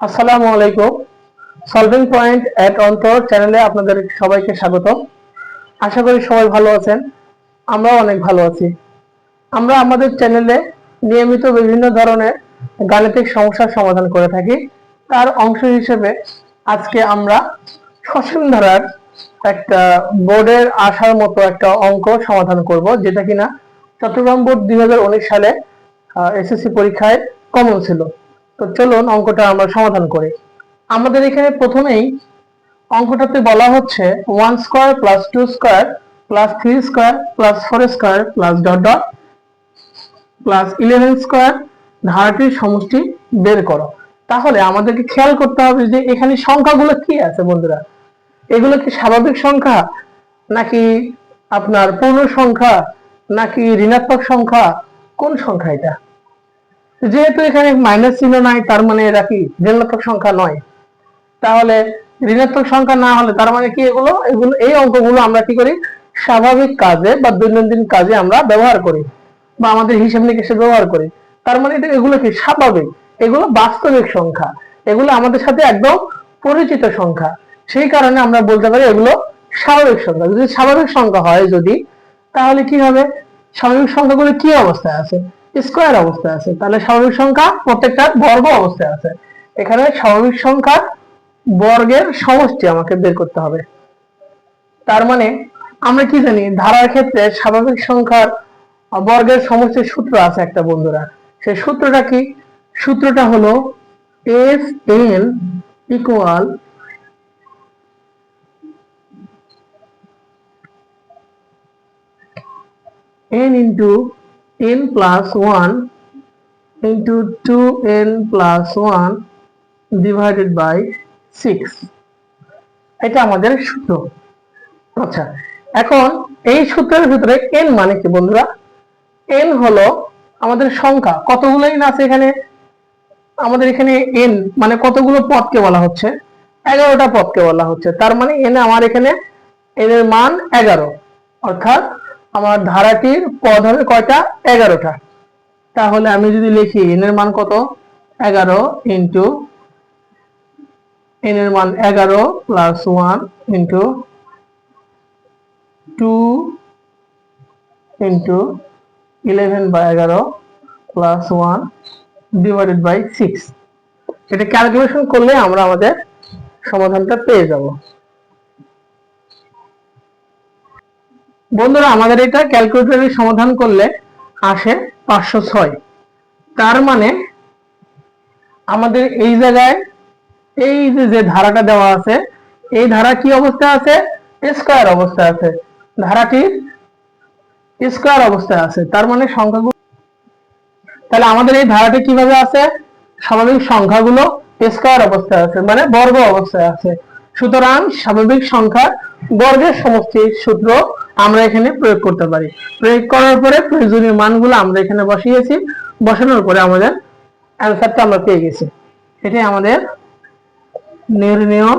আসসালামু আলাইকুম। Solving point এট অন্তর চ্যানেলে আপনাদের সবাইকে স্বাগত। আশা করি সবাই ভালো আছেন। আমরাও অনেক ভালো আছি। আমরা আমাদের চ্যানেলে নিয়মিত বিভিন্ন ধরনের গাণিতিক সমস্যার সমাধান করে থাকি। তার অংশ হিসেবে আজকে আমরা সসীম ধারার একটা বোর্ডের আসার মতো একটা অঙ্ক সমাধান করব, যেটা কিনা চট্টগ্রাম বোর্ড দুই হাজার উনিশ সালে এসএসসি পরীক্ষায় কমন ছিল। তো চলুন অঙ্কটা আমরা সমাধান করি। আমাদের এখানে প্রথমেই অঙ্কটাতে বলা হচ্ছে one square plus two square plus three square plus four square plus dot dot plus eleven square ধারাটির সমষ্টি বের করো। তাহলে আমাদেরকে খেয়াল করতে হবে যে এখানে সংখ্যাগুলো কি আছে বন্ধুরা? এগুলো কি স্বাভাবিক সংখ্যা নাকি আপনার পূর্ণ সংখ্যা নাকি ঋণাত্মক সংখ্যা? কোন সংখ্যা এটা? যেহেতু এখানে মাইনাস চিহ্ন নাই, তার মানে এরা কি? ঋণাত্মক সংখ্যা নয়। তাহলে ঋণাত্মক সংখ্যা না হলে তার মানে কি এগুলো? এগুলো, এই অঙ্কগুলো আমরা কি করি? স্বাভাবিক কাজে বা দৈনন্দিন কাজে আমরা ব্যবহার করি বা আমাদের হিসাব নিকেশে ব্যবহার করি। তার মানে এটা, এগুলো কি? স্বাভাবিক। এগুলো বাস্তবিক সংখ্যা। এগুলো আমাদের সাথে একদম পরিচিত সংখ্যা। সেই কারণে আমরা বলতে পারি এগুলো স্বাভাবিক সংখ্যা। যদি স্বাভাবিক সংখ্যা হয় যদি, তাহলে কি হবে? স্বাভাবিক সংখ্যাগুলো কি অবস্থায় আছে? স্কোয়ার অবস্থায় আছে। তাহলে স্বাভাবিক সংখ্যা প্রত্যেকটা বর্গ অবস্থায় আছে। এখানে স্বাভাবিক সংখ্যা বর্গের সমষ্টি আমাকে বের করতে হবে। তার মানে আমরা কি জানি, ধারার ক্ষেত্রে স্বাভাবিক সংখ্যার বর্গের সমষ্টির সূত্র আছে একটা বন্ধুরা। সেই সূত্রটা কি? সূত্রটা হলো F N equal n into n plus 1 into 2n plus 1 divided by 6 এটা আমাদের সূত্র। আচ্ছা এখন এই সূত্রের ভিতরে n মানে কি বন্ধুরা? n হলো আমাদের সংখ্যা। কতগুলো n আছে এখানে? আমাদের এখানে n মানে কতগুলো পদকে বলা হচ্ছে? এগারোটা পদকে বলা হচ্ছে। তার মানে n আমার এখানে n এর মান এগারো। অর্থাৎ আমার ধারাটির পদ হবে কয়টা? এগারোটা। তাহলে আমি যদি লিখি, n এর মান কত? এগারো ইন্টু n এর মান এগারো plus one into two into eleven by এগারো plus one divided by six এটা ক্যালকুলেশন করলে আমরা আমাদের সমাধানটা পেয়ে যাব। বন্ধুরা, আমাদের এটা ক্যালকুলেটরে সমাধান করলে আসে পাঁচশো ছয়। তার মানে আমাদের এই জায়গায় এই যে ধারাটা দেওয়া আছে, এই ধারা কি অবস্থায় আছে? স্কোয়ার অবস্থায় আছে। ধারাটির স্কোয়ার অবস্থায় আছে। তার মানে সংখ্যাগুলো তাহলে আমাদের এই ধারাটি কীভাবে আছে? স্বাভাবিক সংখ্যাগুলো স্কোয়ার অবস্থায় আছে মানে বর্গ অবস্থায় আছে। সুতরাং স্বাভাবিক সংখ্যার বর্গের সমষ্টির সূত্র আমরা এখানে প্রয়োগ করতে পারি। প্রয়োগ করার পরে প্রয়োজনীয় মানগুলো আমরা এখানে বসিয়েছি। বসানোর পরে আমাদের অ্যান্সারটা আমরা পেয়ে গেছি। এটাই আমাদের নির্ণয়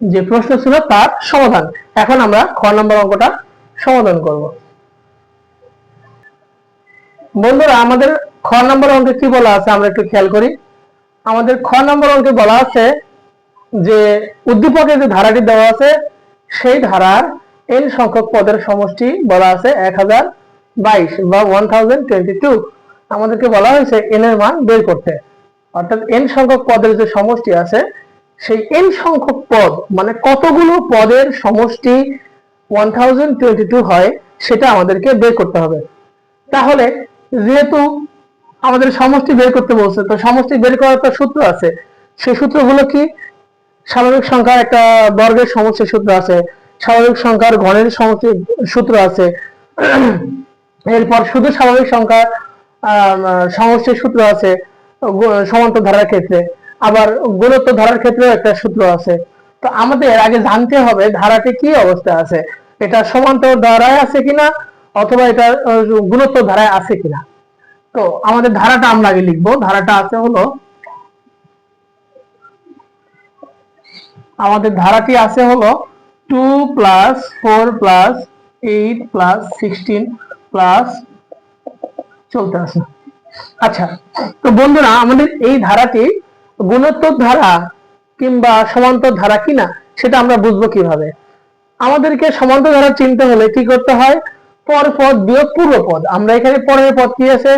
যে প্রশ্ন ছিল তার সমাধান। এখন আমরা খ নম্বর অঙ্কটা সমাধান করব। বন্ধুরা, আমাদের খ নম্বর অঙ্কে কি বলা আছে আমরা একটু খেয়াল করি। আমাদের খ নম্বর অঙ্কে বলা আছে যে উদ্দীপকের যে ধারাটি দেওয়া আছে, সেই ধারার এন সংখ্যক পদের সমষ্টি বলা আছে এক হাজার বাইশ বা ওয়ান থাউজেন্ড টোয়েন্টি টু আমাদেরকে বলা হয়েছে এন এর মান বের করতে। অর্থাৎ এন সংখ্যক পদের যে সমষ্টি আছে, সেই এন সংখ্যক পদ মানে কতগুলো পদের সমষ্টি ওয়ান থাউজেন্ড টোয়েন্টি টু হয়, সেটা আমাদেরকে বের করতে হবে। তাহলে যেহেতু আমাদের সমষ্টি বের করতে বলছে, তো সমষ্টি বের করার তো সূত্র আছে। সেই সূত্রগুলো কি? স্বাভাবিক সংখ্যার একটা বর্গের সমষ্টির সূত্র আছে। স্বাভাবিক সংখ্যার ঘনের সমষ্টি সূত্র আছে। এরপর শুধু স্বাভাবিক সংখ্যার সমষ্টির সূত্র আছে সমান্তর ধারার ক্ষেত্রে। আবার গুণোত্তর ধারার ক্ষেত্রেও একটা সূত্র আছে। তো আমাদের আগে জানতে হবে ধারাটি কি অবস্থা আছে। এটা সমান্তর ধারায় আছে কিনা, অথবা এটা গুণোত্তর ধারায় আছে কিনা। তো আমাদের ধারাটা আমরা আগে লিখব। ধারাটা আছে হলো, আমাদের ধারাটি আছে হলো two plus four plus eight plus sixteen plus চলতে আছে। আচ্ছা তো বন্ধুরা, আমাদের এই ধারাটি গুণোত্তর ধারা কিংবা সমান্তর ধারা কিনা সেটা আমরা বুঝব কীভাবে। আমাদেরকে সমান্তর ধারা চিনতে হলে কি করতে হয়? পর পদ বিয়োগ পূর্ব পদ। আমরা এখানে পরের পদ কি আছে?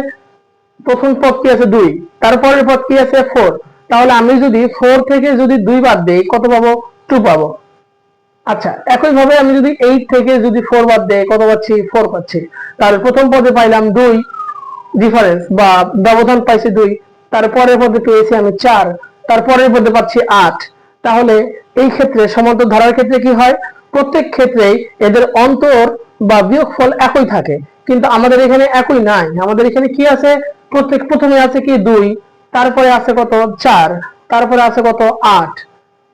প্রথম পদ কি আছে? দুই। তারপরের পদ কি আছে? ফোর তাহলে আমি যদি ফোর থেকে যদি দুই বাদ দেই, কত পাবো? টু পাবো। আচ্ছা একই ভাবে আমি যদি এইট থেকে যদি ফোর বাদ দেয় কত পাচ্ছি? ফোর পাচ্ছি। তাহলে প্রথম পদে পাইলাম দুই ডিফারেন্স বা ব্যবধান পাইছি দুই। তারপরের পদে পেয়েছি আমি চার। তারপরের পদে পাচ্ছি আট। তাহলে এই ক্ষেত্রে সমান্তর ধারার ক্ষেত্রে কি হয়? প্রত্যেক ক্ষেত্রেই এদের অন্তর বা বিয়োগফল একই থাকে। কিন্তু আমাদের এখানে একই নাই। আমাদের এখানে কি আছে? প্রত্যেক প্রথমে আছে কি? দুই। তারপরে আছে কত? চার। তারপরে আছে কত? আট।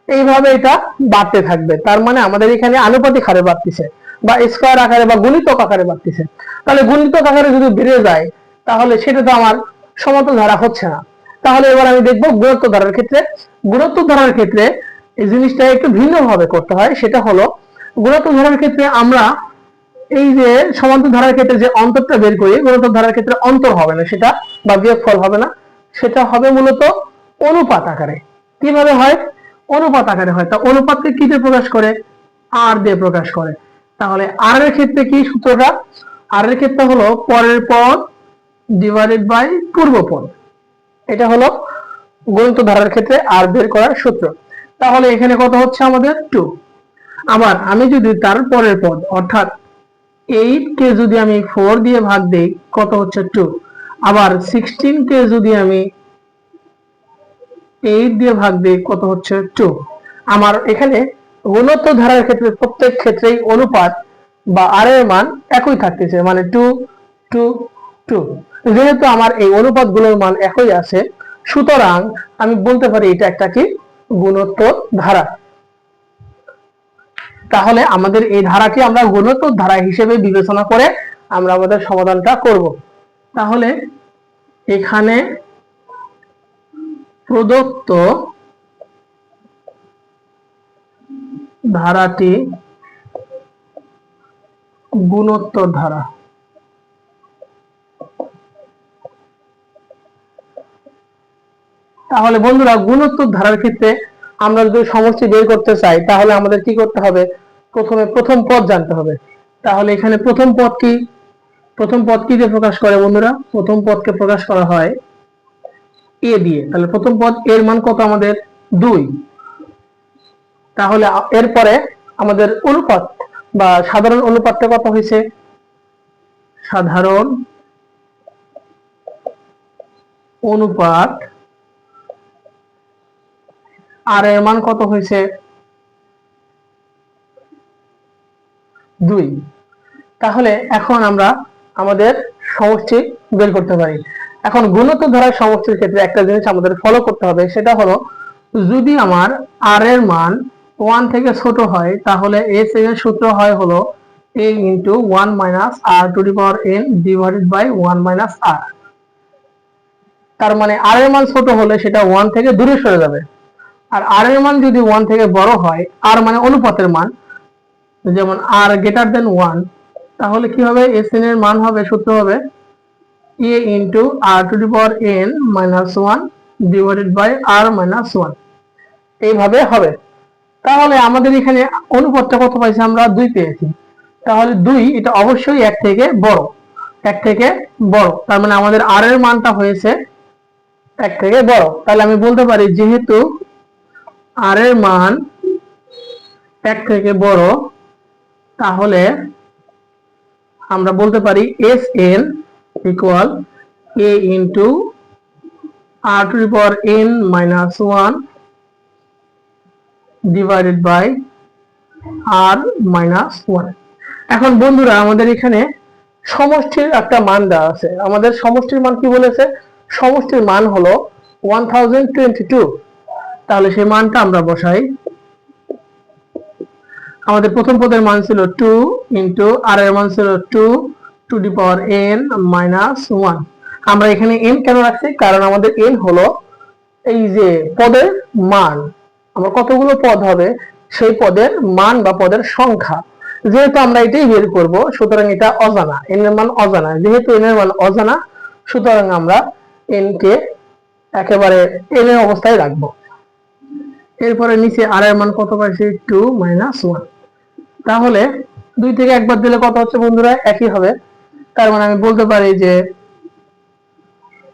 এইভাবে এটা বাড়তে থাকবে। তার মানে আমাদের এখানে আনুপাতিক হারে বাড়তিছে বা স্কোয়ার আকারে বা গুণিতক আকারে বাড়তিছে। তাহলে গুণিতক আকারে যদি বেড়ে যায়, তাহলে সেটা তো আমার সমান্তর ধারা হচ্ছে না। তাহলে এবার আমি দেখব গুণত্ব ধারার ক্ষেত্রে। গুণত্ব ধারার ক্ষেত্রে এই জিনিসটা একটু ভিন্ন ভাবে করতে হয়। সেটা হলো গুণত্ব ধারার ক্ষেত্রে আমরা এই যে সমান্তর ধারার ক্ষেত্রে যে অন্তরটা বের করি, গুণোত্তর ধারার ক্ষেত্রে অন্তর হবে না সেটা বা বিয়োগফল হবে না। সেটা হবে মূলত অনুপাত আকারে। কীভাবে হয়? অনুপাত আকারে হয়। তা অনুপাতকে কি দিয়ে প্রকাশ করে? আর দিয়ে প্রকাশ করে। তাহলে আর এর ক্ষেত্রে কি সূত্রটা? আর এর ক্ষেত্রে হলো পরের পদ ডিভাইডেড বাই পূর্ব পদ। এটা হলো গুণিত ধারার ক্ষেত্রে আর বের করার সূত্র। তাহলে এখানে কত হচ্ছে আমাদের? টু আবার আমি যদি তার পরের পদ, অর্থাৎ এইট কে যদি আমি ফোর দিয়ে ভাগ দেই, কত হচ্ছে টু আবার সিক্সটিন কে যদি আমি এইট দিয়ে ভাগ দিই কত হচ্ছে টু আমার এখানে গুণোত্তর ধারার ক্ষেত্রে প্রত্যেক ক্ষেত্রেই অনুপাত বা আর এর মান একই থাকতেছে মানে টু টু টু যেহেতু আমার এই অনুপাতগুলোর মান একই আছে, সুতরাং আমি বলতে পারি এটা একটা কি? গুণোত্তর ধারা। তাহলে আমাদের এই ধারাকে আমরা গুণোত্তর ধারা হিসেবে বিবেচনা করে আমরা আমাদের সমাধানটা করব। তাহলে এখানে প্রদত্ত ধারাটি গুণোত্তর ধারা তাহলে বন্ধুরা গুণোত্তর ধারার ক্ষেত্রে আমরা যদি সমষ্টি বের করতে চাই, তাহলে আমাদের কি করতে হবে? প্রথমে প্রথম পদ জানতে হবে। তাহলে এখানে প্রথম পদ কি? প্রথম পদ কি প্রকাশ করে বন্ধুরা? প্রথম পদকে প্রকাশ করা হয় এ দিয়ে, তাহলে প্রথম পদ এর মান কত আমাদের? দুই। তাহলে এরপরে আমাদের অনুপাত বা সাধারণ অনুপাতটা কত হয়েছে? সাধারণ অনুপাত আর এর মান কত হয়েছে? দুই। তাহলে এখন আমরা আমাদের সমষ্টি বের করতে পারি। এখন গুণোত্তর ধরার সমষ্টির ক্ষেত্রে একটা জিনিস আমাদের ফলো করতে হবে, সেটা হলো যদি আমার আর এর মান ওয়ান থেকে ছোট হয়, তাহলে এস এর সূত্র হয় হলো A into one minus R to the power N divided by one minus R তার মানে আর এর মান ছোট হলে সেটা ওয়ান থেকে দূরে সরে যাবে। আর আর এর মান যদি ওয়ান থেকে বড় হয় আর মানে অনুপাতের মান, যেমন আর গ্রেটার দেন ওয়ান তাহলে কি হবে? এস এর মান হবে, সূত্র হবে A into R to the power N minus one divided by R minus one এইভাবে হবে। তাহলে আমাদের এখানে অনুপাতটা কত পাইছি আমরা? দুই পেয়েছি। তাহলে দুই, এটা অবশ্যই এক থেকে বড়। এক থেকে বড়। তার মানে আমাদের আর এর মানটা হয়েছে এক থেকে বড়। তাহলে আমি বলতে পারি, যেহেতু আর এর মান এক থেকে বড়, তাহলে আমরা বলতে পারি S N equal A into R to the power N minus one divided by R minus one এখন বন্ধুরা, আমাদের এখানে সমষ্টির একটা মান দেওয়া আছে। আমাদের সমষ্টির মান কি বলেছে? সমষ্টির মান হলো ওয়ান থাউজেন্ড টোয়েন্টি টু তাহলে সেই মানটা আমরা বসাই। আমাদের প্রথম পদের মান ছিল টু ইন্টু আর এর মান ছিল two to the power N minus one. আমরা এখানে এন কেন রাখছি? কারণ আমাদের এন হলো এই যে পদের মান। আমার কতগুলো পদ হবে? সেই পদের মান বা পদের সংখ্যা। যেহেতু আমরা এটাই বের করব, সুতরাং এটা অজানা। এন এর মান অজানা। যেহেতু এন এর মান অজানা, সুতরাং আমরা এন কে একেবারে এন এর অবস্থায় রাখব। এরপরে নিচে আর এর মান কত পাইছি? Two minus one. তাহলে দুই থেকে একবার দিলে কত হচ্ছে বন্ধুরা? একই হবে। তার মানে আমি বলতে পারি যে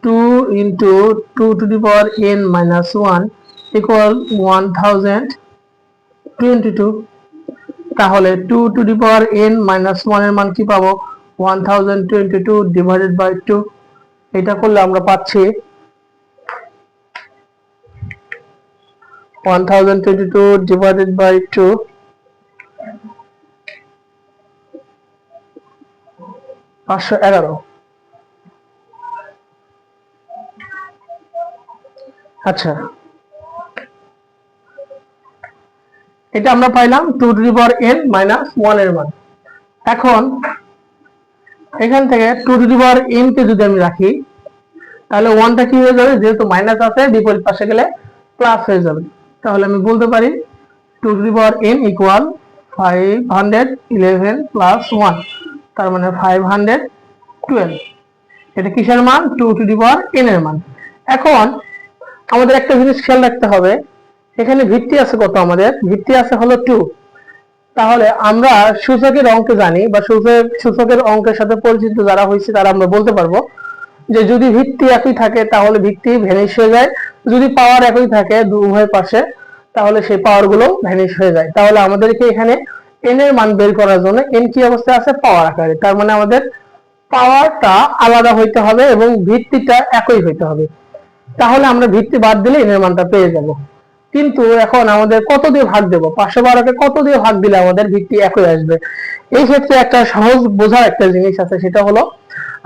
two into two to the power N minus one equal one thousand twenty two তাহলে two to the power N minus ওয়ানের মান কি পাবো? One thousand twenty two divided by two এটা করলে আমরা পাচ্ছি one thousand twenty two divided by two পাঁচশো এগারো। আচ্ছা। এটা আমরা পাইলাম two to power N minus ওয়ানের মান। এখন এখান থেকে two to the power N কে যদি আমি রাখি, তাহলে ওয়ানটা কি হয়ে যাবে? যেহেতু মাইনাস আছে, বিপরীত পাশে গেলে প্লাস হয়ে যাবে। তাহলে আমি বলতে পারি two to the power N equal five hundred eleven plus one তার মানে ফাইভ হান্ড্রেড টুয়েলভ এটা কিসের মান? Two to the power N এর মান। এখন আমাদের একটা জিনিস খেয়াল রাখতে হবে। এখানে ভিত্তি আছে কত আমাদের? ভিত্তি আছে হলো টু তাহলে আমরা সূচকের অঙ্ক জানি বা সূচক সূচকের অঙ্কের সাথে পরিচিত যারা হয়েছে তারা আমরা বলতে পারব যে যদি ভিত্তি একই থাকে তাহলে ভিত্তি ভ্যানিশ হয়ে যায়। যদি পাওয়ার একই থাকে উভয় পাশে তাহলে সেই পাওয়ারগুলো ভ্যানিশ হয়ে যায়। তাহলে আমাদেরকে এখানে এন এর মান বের করার জন্য এন কি অবস্থায় আছে? পাওয়ার আকারে। তার মানে আমাদের পাওয়ারটা আলাদা হইতে হবে এবং ভিত্তিটা একই হইতে হবে। তাহলে আমরা ভিত্তি বাদ দিলে এন এর মানটা পেয়ে যাব। কিন্তু এখন আমাদের কত দিয়ে ভাগ দেব? পাঁচশো বারোকে কত দিয়ে ভাগ দিলে আমাদের ভিত্তি একই আসবে? এই ক্ষেত্রে একটা সহজ বোঝার একটা জিনিস আছে, সেটা হলো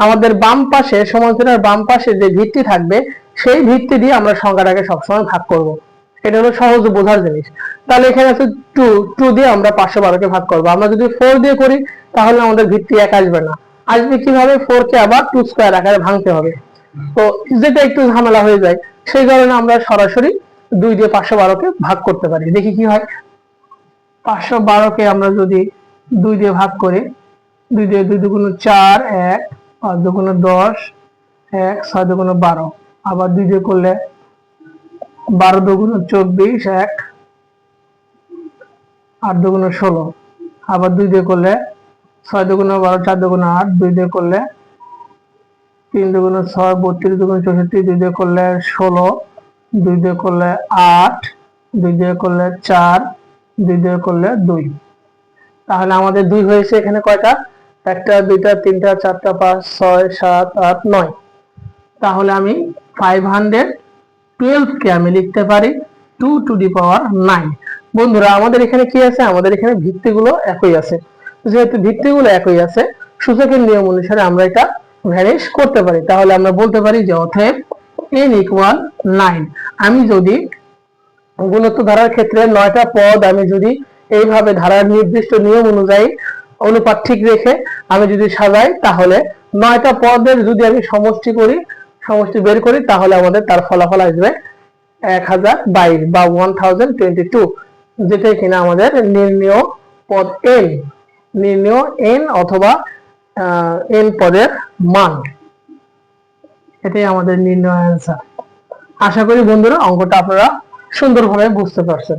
আমাদের বাম পাশে সমান্তরাল বাম পাশে যে ভিত্তি থাকবে, সেই ভিত্তি দিয়ে আমরা সংখ্যাটাকে সবসময় ভাগ করব। এটা হলো সহজ বোঝার জিনিস। তাহলে এখানে আছে টু টু দিয়ে আমরা পাঁচশো বারোকে ভাগ করব। আমরা যদি ফোর দিয়ে করি, তাহলে আমাদের ভিত্তি এক আসবে না। আসবে কীভাবে? ফোর কে আবার টু স্কোয়ার আকারে ভাঙতে হবে। তো যেটা একটু ঝামেলা হয়ে যায়, সেই কারণে আমরা সরাসরি দুই দিয়ে পাঁচশো বারোকে ভাগ করতে পারি। দেখি কি হয়। পাঁচশো বারোকে আমরা যদি দুই দিয়ে ভাগ করি, দুই দিয়ে দুই দুগুণ চার, এক, পাঁচ দুগুণ দশ, এক, ছয় দুগুণ বারো। আবার দুই দিয়ে করলে বারো দুগুণ চব্বিশ, এক। আট দুগুণ ষোলো। আবার দুই দিয়ে করলে ছয় দুগুণ বারো, চার দুগুণ আট। দুই দিয়ে করলে তিন দুগুণ ছয়, বত্রিশ দুগুণ চৌষট্টি। দুই দিয়ে করলে ষোলো। দুই দিয়ে করলে আট। দুই দিয়ে করলে চার। দুই দিয়ে করলে দুই। তাহলে আমাদের দুই হয়েছে এখানে কয়টা? একটা, দুইটা, তিনটা, চারটা, পাঁচ, ছয়, সাত, আট, নয়। তাহলে আমি ফাইভ হান্ড্রেড টুয়েলভ কে আমি লিখতে পারি two to the power nine বন্ধুরা, আমাদের এখানে কি আছে? আমাদের এখানে ভিত্তিগুলো একই আছে। যেহেতু ভিত্তিগুলো একই আছে, সূচকের নিয়ম অনুসারে আমরা এটা ভ্যানিশ করতে পারি। তাহলে আমরা বলতে পারি যে অতএব এন ইকুয়াল নাইন আমি যদি গুণত্ব ধারার ক্ষেত্রে নয়টা পদ আমি যদি এইভাবে ধারার নির্দিষ্ট নিয়ম অনুযায়ী অনুপাত ঠিক রেখে আমি যদি সাজাই, তাহলে নয়টা পদের যদি আমি সমষ্টি করি সমষ্টি বের করি, তাহলে আমাদের তার ফলাফল আসবে এক হাজার বাইশ বা ওয়ান থাউজেন্ড টোয়েন্টি টু যেটাই কিনা আমাদের নির্ণয় পদ এন নির্ণয় এন অথবা এন পদের মান। এটাই আমাদের নির্ণয় অ্যান্সার আশা করি বন্ধুরা, অঙ্কটা আপনারা সুন্দরভাবে বুঝতে পারছেন।